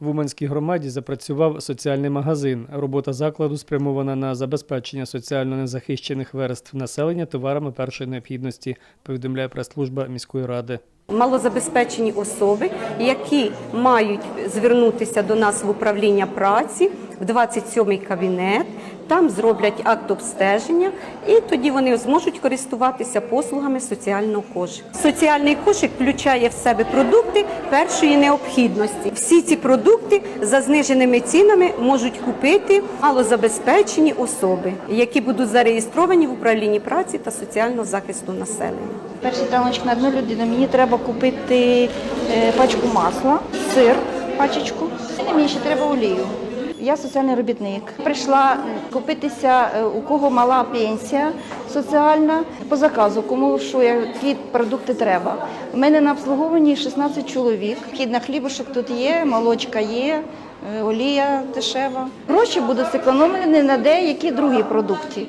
В Уманській громаді запрацював соціальний магазин. Робота закладу спрямована на забезпечення соціально незахищених верств населення товарами першої необхідності, повідомляє прес-служба міської ради. Малозабезпечені особи, які мають звернутися до нас в управління праці в 27-й кабінет, там зроблять акт обстеження, і тоді вони зможуть користуватися послугами соціального кошику. Соціальний кошик включає в себе продукти першої необхідності. Всі ці продукти за зниженими цінами можуть купити малозабезпечені особи, які будуть зареєстровані в управлінні праці та соціального захисту населення. Перший таночок на одну людину. Мені треба купити е, пачку масла, сир, пачечку. І мені ще треба олію. Я соціальний робітник. Прийшла купитися, е, у кого мала пенсія соціальна по заказу, кому що які продукти треба. У мене на обслуговуванні 16 чоловік. Хідна хлібушок тут є, молочка є, е, олія дешева. Гроші будуть зекономлені на деякі другі продукти.